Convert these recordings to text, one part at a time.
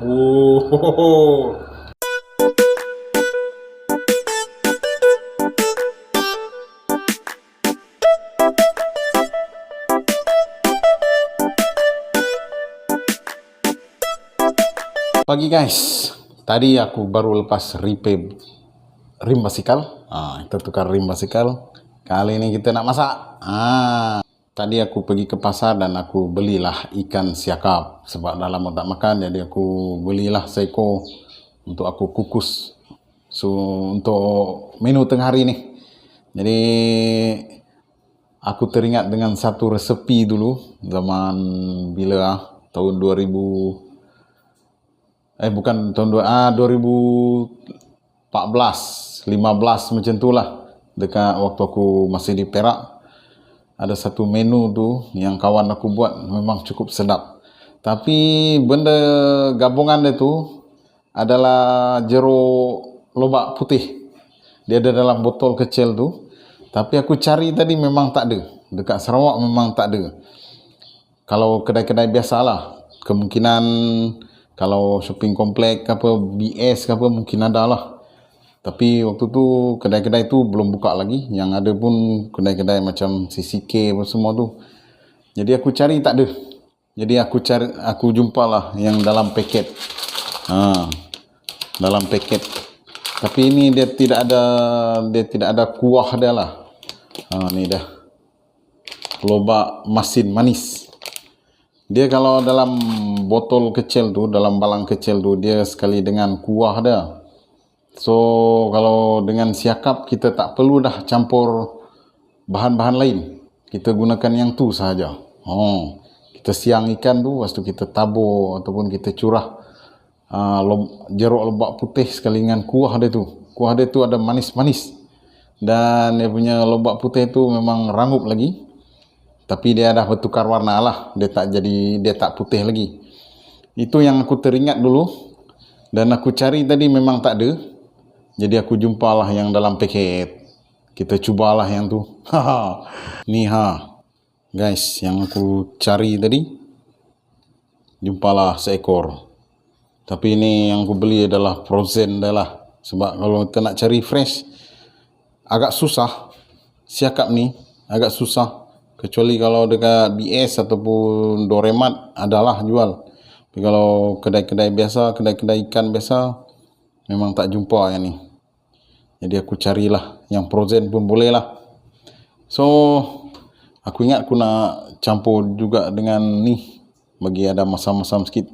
Oh. Pagi guys, tadi aku baru lepas repair rim basikal. Ah, kita tukar rim basikal. Kali ini kita nak masak. Ah, tadi aku pergi ke pasar dan aku belilah ikan siakap sebab dah lama tak makan jadi aku belilah seekor untuk aku kukus. So untuk menu tengah hari ni. Jadi aku teringat dengan satu resepi dulu zaman bila ah, tahun 2000 eh bukan tahun dua, ah 2014 15 macam tu lah dekat waktu aku masih di Perak ada satu menu tu yang kawan aku buat memang cukup sedap. Tapi benda gabungan dia tu adalah jeruk lobak putih. Dia ada dalam botol kecil tu. Tapi aku cari tadi memang tak ada. Dekat Sarawak memang tak ada. Kalau kedai-kedai biasalah. Kemungkinan kalau shopping komplek ke apa BS ke apa mungkin ada lah tapi waktu tu kedai-kedai tu belum buka lagi. Yang ada pun kedai-kedai macam CCK apa semua tu. Jadi aku cari tak ada. Jadi aku cari aku jumpa lah yang dalam paket. Ha, dalam paket. Tapi ini dia tidak ada dia tidak ada kuah dia lah. Ha, ni dah lobak masin manis. Dia kalau dalam botol kecil tu, dalam balang kecil tu, dia sekali dengan kuah dia. So, kalau dengan siakap, kita tak perlu dah campur bahan-bahan lain. Kita gunakan yang tu sahaja. Oh, kita siang ikan tu, lepas tu kita tabur ataupun kita curah uh, jeruk lebak putih sekali dengan kuah dia tu. Kuah dia tu ada manis-manis. Dan dia punya lebak putih tu memang rangup lagi tapi dia dah bertukar warna lah dia tak jadi dia tak putih lagi itu yang aku teringat dulu dan aku cari tadi memang tak ada jadi aku jumpalah yang dalam paket. Kita cubalah yang tu. Ni ha. Guys yang aku cari tadi jumpalah seekor. Tapi ini yang aku beli adalah frozen dah lah. Sebab kalau kita nak cari fresh agak susah. Siakap ni agak susah. Kecuali kalau dekat BS ataupun Doremat adalah jual. Tapi kalau kedai-kedai biasa kedai-kedai ikan biasa memang tak jumpa yang ni jadi aku carilah. Yang frozen pun boleh lah so aku ingat aku nak campur juga dengan ni. Bagi ada masam-masam sikit.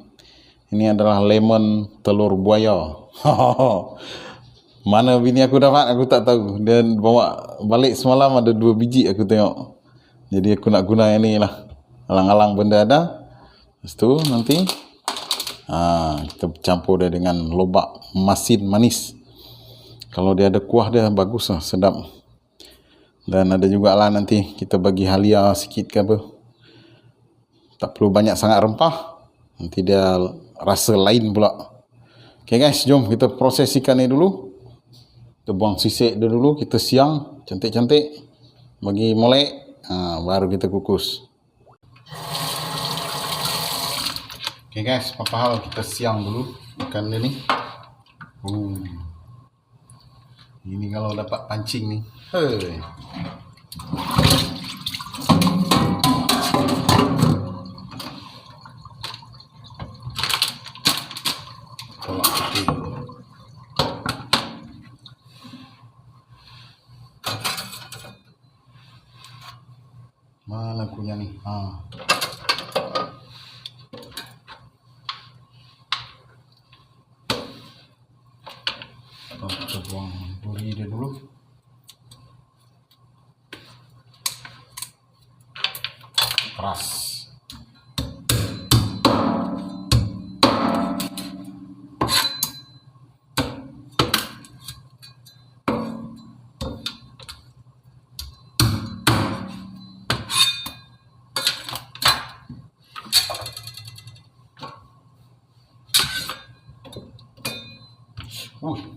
Ini adalah lemon telur buaya. Mana bini aku dapat aku tak tahu. Dan bawa balik semalam ada dua biji aku tengok. Jadi aku nak guna yang ni lah. Alang-alang benda ada. Lepas tu nanti ha, kita campur dia dengan lobak masin manis kalau dia ada kuah dia bagus lah sedap. Dan ada juga lah nanti kita bagi halia sikit ke apa. Tak perlu banyak sangat rempah. Nanti dia rasa lain pula. Ok guys jom kita proses ikan ni dulu. Kita buang sisik dia dulu kita siang cantik-cantik. Bagi molek ha, baru kita kukus. Ok guys apa hal kita siang dulu ikan dia ni? Hmm. Ini kalau dapat pancing ni hey. Mana punya ni? Ha. Kita buang duri dia dulu.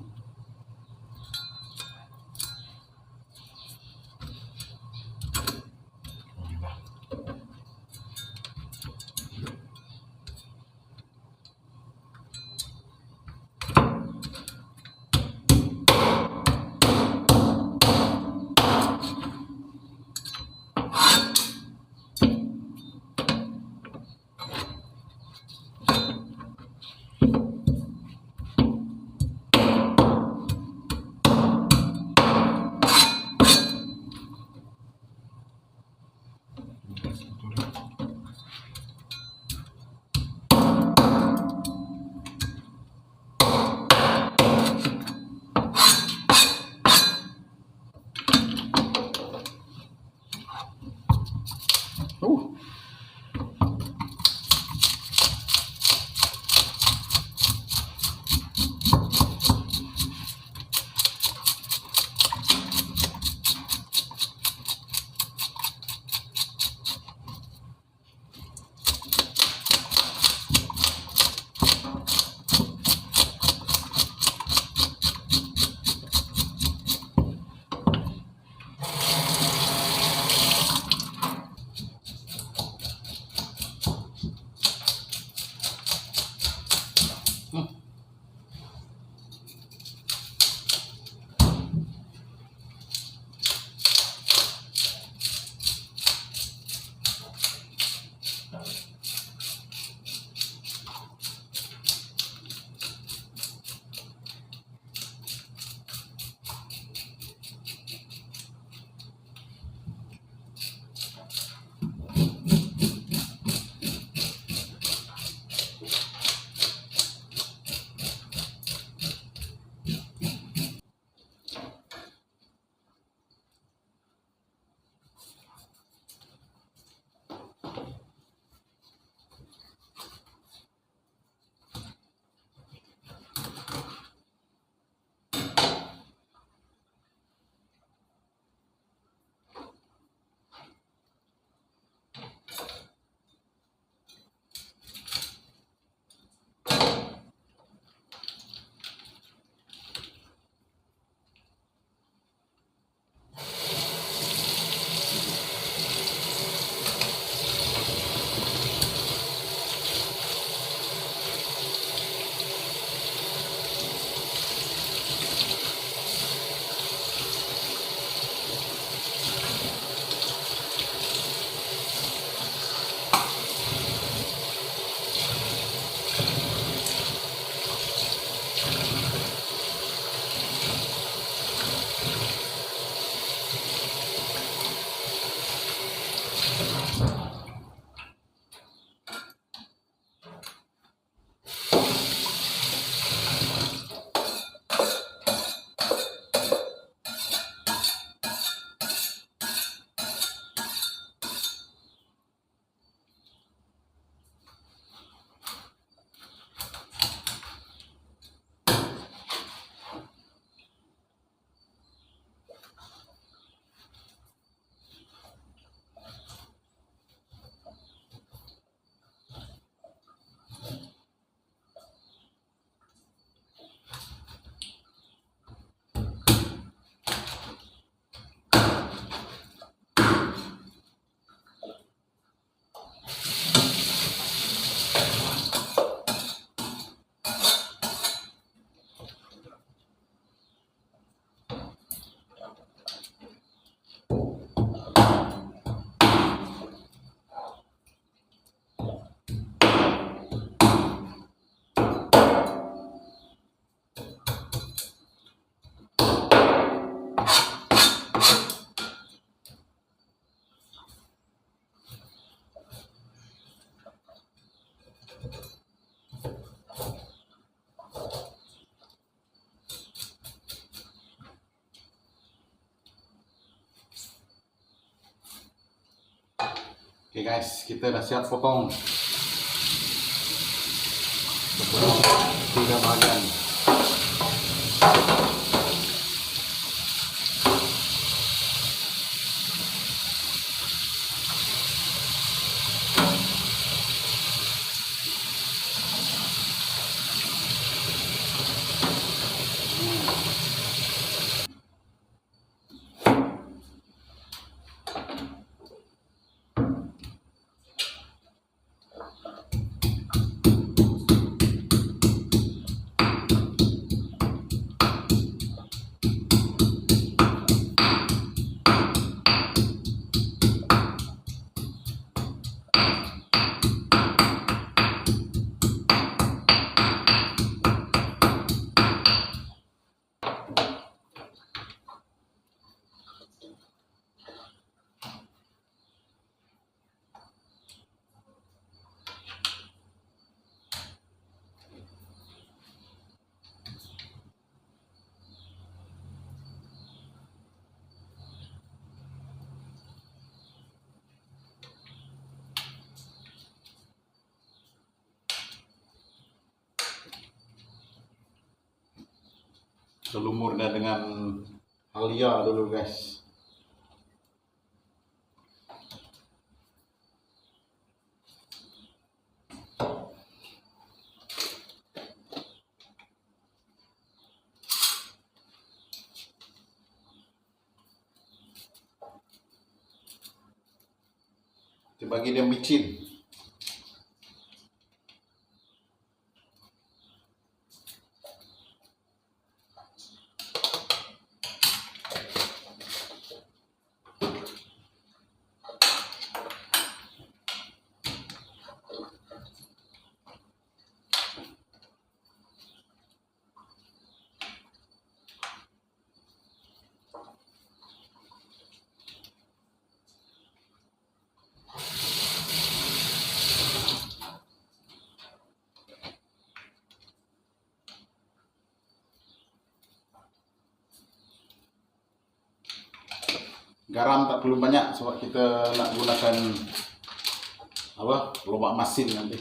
you Keras. Uh. Oke guys, kita dah siap potong. Kita potong tiga Selumurnya dengan halia dulu guys. Kita bagi dia micin. Garam tak perlu banyak sebab kita nak gunakan apa lobak masin nanti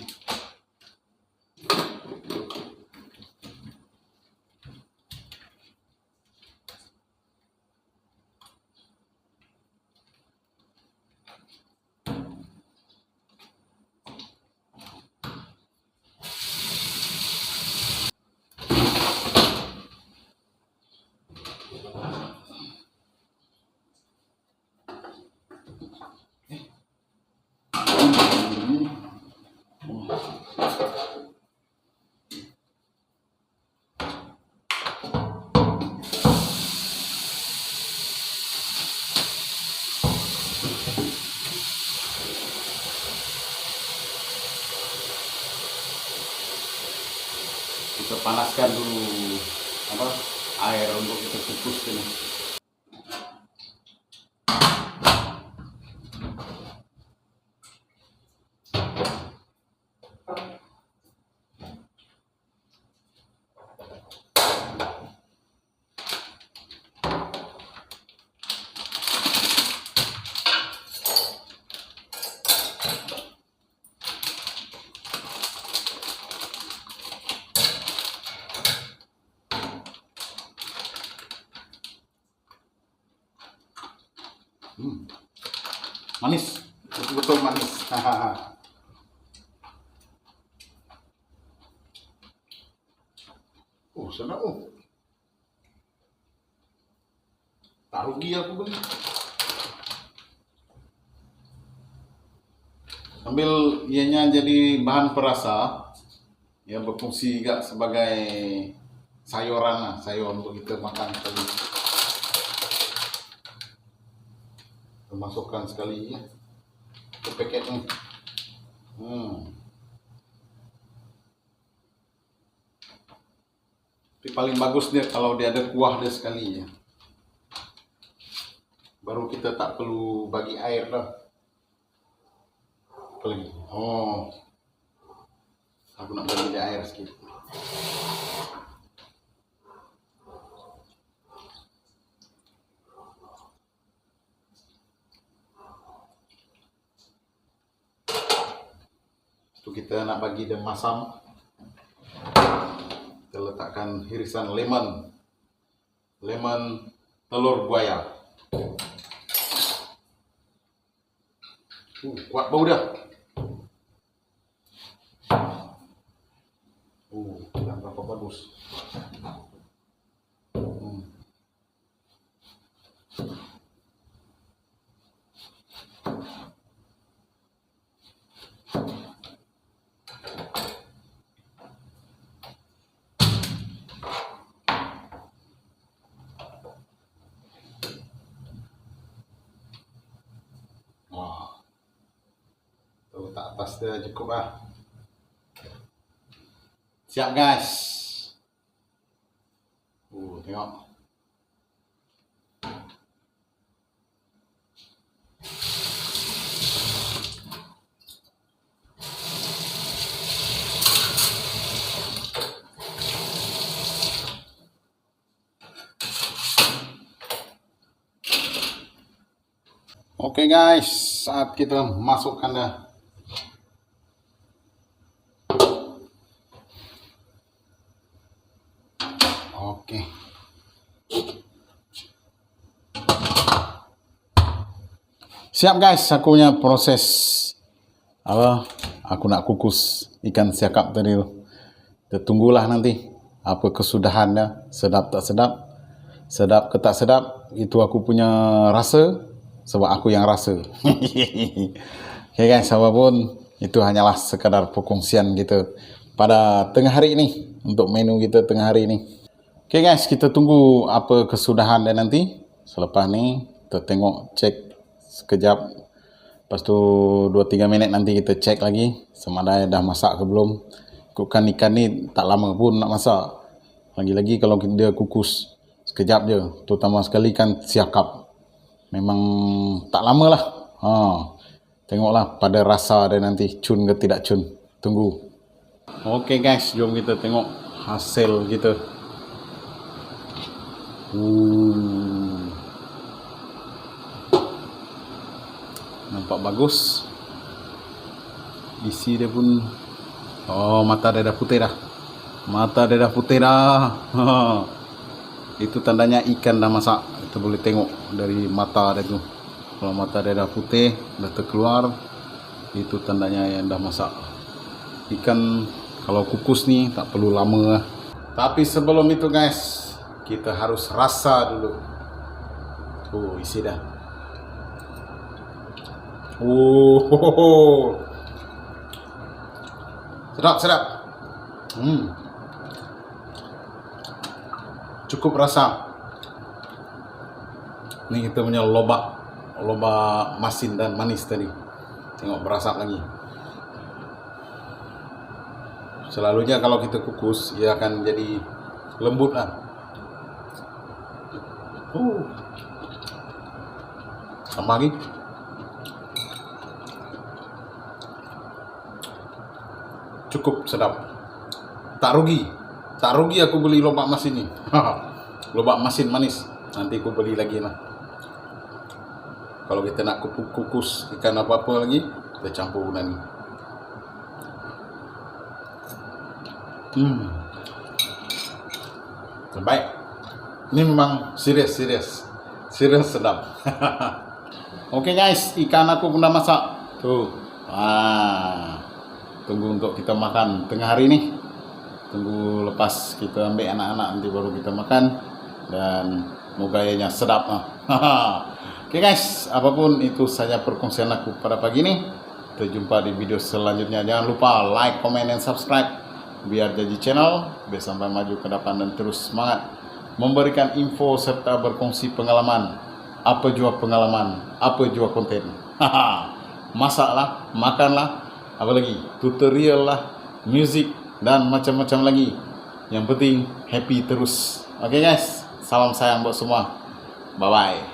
panaskan dulu apa air untuk kita kukus ini Hmm. Manis. Betul-betul manis. oh, sedap oh. Tak rugi aku beli. Sambil ianya jadi bahan perasa, ya berfungsi juga sebagai sayuran lah, sayur untuk kita makan tadi. Masukkan sekali ya. Ke paket ni hmm. tapi paling bagus dia kalau dia ada kuah dia sekali ya. Baru kita tak perlu bagi air dah. Apa lagi? Oh. Aku nak bagi dia air sikit itu kita nak bagi dia masam kita letakkan irisan lemon. Lemon telur buaya. Uh, kuat bau dah uh, dah berapa bagus atas dia cukup lah. Siap guys. Uh, tengok. Okay guys, saat kita masukkan dah Oke. Siap guys, aku punya proses apa? Aku nak kukus ikan siakap tadi tu. Kita tunggulah nanti apa kesudahannya, sedap tak sedap. Sedap ke tak sedap, itu aku punya rasa sebab aku yang rasa. okay guys, apapun itu hanyalah sekadar perkongsian kita pada tengah hari ini untuk menu kita tengah hari ini. Okay guys, kita tunggu apa kesudahan dia nanti. Selepas ni, kita tengok, cek sekejap. Lepas tu 2-3 minit nanti kita cek lagi sama ada dah masak ke belum. Ikutkan ikan ni tak lama pun nak masak. Lagi-lagi kalau dia kukus sekejap je. Terutama sekali kan siakap. Memang tak lama lah. Ha. Tengoklah pada rasa dia nanti cun ke tidak cun. Tunggu. Okay guys, jom kita tengok hasil kita. Hmm. Nampak bagus. Isi dia pun oh mata dia dah putih dah. Mata dia dah putih dah. Itu tandanya ikan dah masak. Kita boleh tengok dari mata dia tu. Kalau mata dia dah putih dah terkeluar itu tandanya yang dah masak. Ikan kalau kukus ni tak perlu lama lah. tapi sebelum itu guys kita harus rasa dulu. Oh isi dah oh. Sedap sedap. Hmm. Cukup rasa. Ni kita punya lobak lobak masin dan manis tadi. Tengok berasap lagi. Selalunya kalau kita kukus ia akan jadi lembut lah. Uh. sama lagi cukup sedap. Tak rugi. Tak rugi aku beli lobak masin ni lobak masin manis. Nanti aku beli lagi lah. Kalau kita nak kuku- kukus ikan apa-apa lagi kita campur guna ni hmm. Terbaik ini memang serius serius. Serius sedap. Oke guys, ikan aku pun dah masak. Tuh. Wah. Tunggu untuk kita makan tengah hari ni. Tunggu lepas kita ambil anak-anak nanti baru kita makan. Dan moga ianya sedap. Oke guys, apapun itu saja perkongsian aku pada pagi ini. Kita jumpa di video selanjutnya. Jangan lupa like, comment, dan subscribe. Biar jadi channel. Biar sampai maju ke depan dan terus semangat. Memberikan info serta berkongsi pengalaman. Apa jua pengalaman. Apa jua konten. Masaklah makanlah apa lagi? Tutorial lah music dan macam-macam lagi. Yang penting happy terus. Okay guys. Salam sayang buat semua. Bye bye